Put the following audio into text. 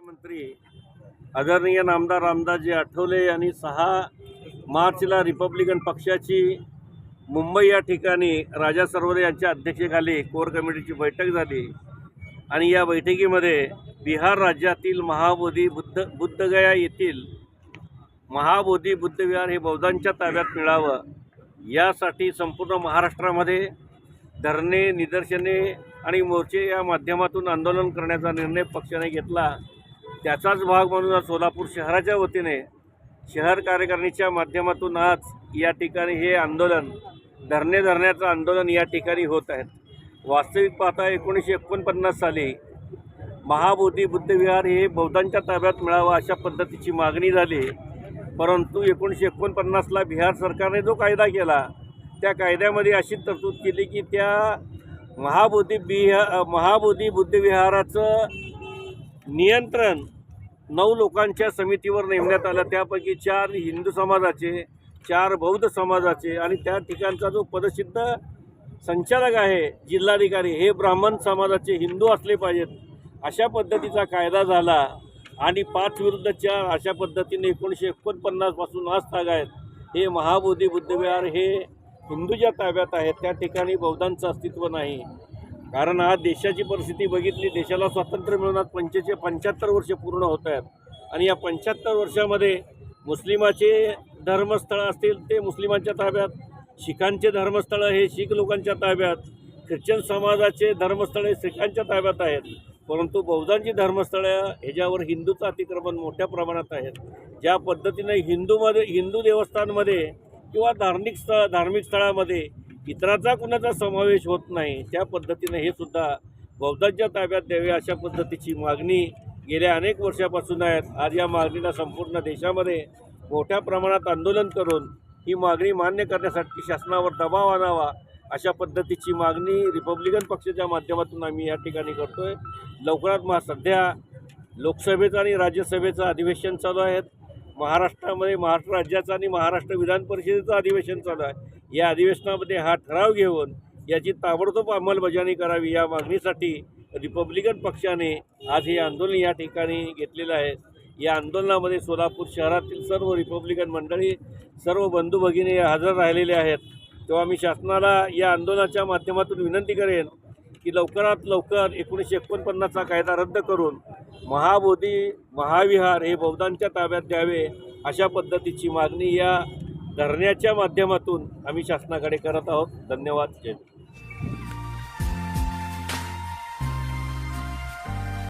मुख्यमंत्री आदरणीय नामदार रामदासजी आठवले यांनी सहा मार्चला रिपब्लिकन पक्षाची मुंबई या ठिकाणी राजा सरोवरे यांच्या अध्यक्षतेखाली कोर कमिटीची बैठक झाली. आणि या बैठकीमध्ये बिहार राज्यातील महाबोधी बुद्ध बुद्धगया येथील महाबोधी बुद्धविहार हे बौद्धांच्या ताब्यात मिळावं यासाठी संपूर्ण महाराष्ट्रामध्ये धरणे निदर्शने आणि मोर्चे या माध्यमातून आंदोलन करण्याचा निर्णय पक्षाने घेतला. त्याचाच भाग म्हणून आज सोलापूर शहराच्या वतीने शहर कार्यकारिणीच्या माध्यमातून आज या ठिकाणी हे आंदोलन धरणे धरण्याचं आंदोलन या ठिकाणी होत आहे. वास्तविक पाहता एकोणीसशे एकोणपन्नास साली महाबोधी बुद्धविहार हे बौद्धांच्या ताब्यात मिळावं अशा पद्धतीची मागणी झाली. परंतु एकोणीसशे एकोणपन्नासला बिहार सरकारने जो कायदा केला त्या कायद्यामध्ये अशी तरतूद केली की त्या महाबोधी बिहा महाबोधी बुद्धविहाराचं नियंत्रण नऊ लोकांच्या समितीवर नेमण्यात आलं. त्यापैकी चार हिंदू समाजाचे चार बौद्ध समाजाचे आणि त्या ठिकाणचा जो पदसिद्ध संचालक आहे जिल्हाधिकारी हे ब्राह्मण समाजाचे हिंदू असले पाहिजेत. अशा पद्धतीचा कायदा झाला आणि पाच विरुद्ध चार अशा पद्धतीने एकोणीसशे एकोणपन्नासपासून आज आहेत. हे महाबोधी बुद्धविहार हे हिंदूच्या ताब्यात आहेत त्या ठिकाणी बौद्धांचं अस्तित्व नाही. कारण आज देशाची परिस्थिती बघितली देशाला स्वातंत्र्य मिळवण्यात पंचेचे पंच्याहत्तर वर्ष पूर्ण होत आहेत. आणि या पंच्याहत्तर वर्षामध्ये मुस्लिमाचे धर्मस्थळं असतील ते मुस्लिमांच्या ताब्यात शिखांचे धर्मस्थळं हे शीख लोकांच्या ताब्यात ख्रिश्चन समाजाचे धर्मस्थळे हे शीखांच्या ताब्यात आहेत. परंतु बौद्धांची धर्मस्थळं ह्याच्यावर हिंदूचं अतिक्रमण मोठ्या प्रमाणात आहेत. ज्या पद्धतीने हिंदूमध्ये हिंदू देवस्थानमध्ये किंवा धार्मिक स्थळ धार्मिक स्थळामध्ये इतराचा कुणाचा समावेश होत नाही त्या पद्धतीने हे सुद्धा बौद्धांच्या ताब्यात द्यावे अशा पद्धतीची मागणी गेल्या अनेक वर्षापासून आहेत. आज या मागणीला संपूर्ण देशामध्ये मोठ्या प्रमाणात आंदोलन करून ही मागणी मान्य करण्यासाठी शासनावर दबाव आणावा अशा पद्धतीची मागणी रिपब्लिकन पक्षाच्या माध्यमातून आम्ही या ठिकाणी करतो आहे लवकरात महा सध्या लोकसभेचं आणि राज्यसभेचं अधिवेशन चालू आहेत महाराष्ट्रामध्ये महाराष्ट्र राज्याचं आणि महाराष्ट्र विधान परिषदेचं अधिवेशन चालू आहे. या अधिवेशनामध्ये हा ठराव घेऊन याची ताबडतोब अंमलबजावणी करावी या मागणीसाठी रिपब्लिकन पक्षाने आज हे आंदोलन या ठिकाणी घेतलेलं आहे. या आंदोलनामध्ये सोलापूर शहरातील सर्व रिपब्लिकन मंडळी सर्व बंधू भगिनी हजर राहिलेले आहेत. तेव्हा मी शासनाला या आंदोलनाच्या माध्यमातून विनंती करेन की लवकरात लवकर एकोणीसशे एकोणपन्नासचा कायदा रद्द करून महाबोधी महाविहार हे बौद्धांच्या ताब्यात द्यावे अशा पद्धतीची मागणी या धरण्याच्या माध्यमातून आम्ही शासनाकडे करत आहोत. धन्यवाद. जय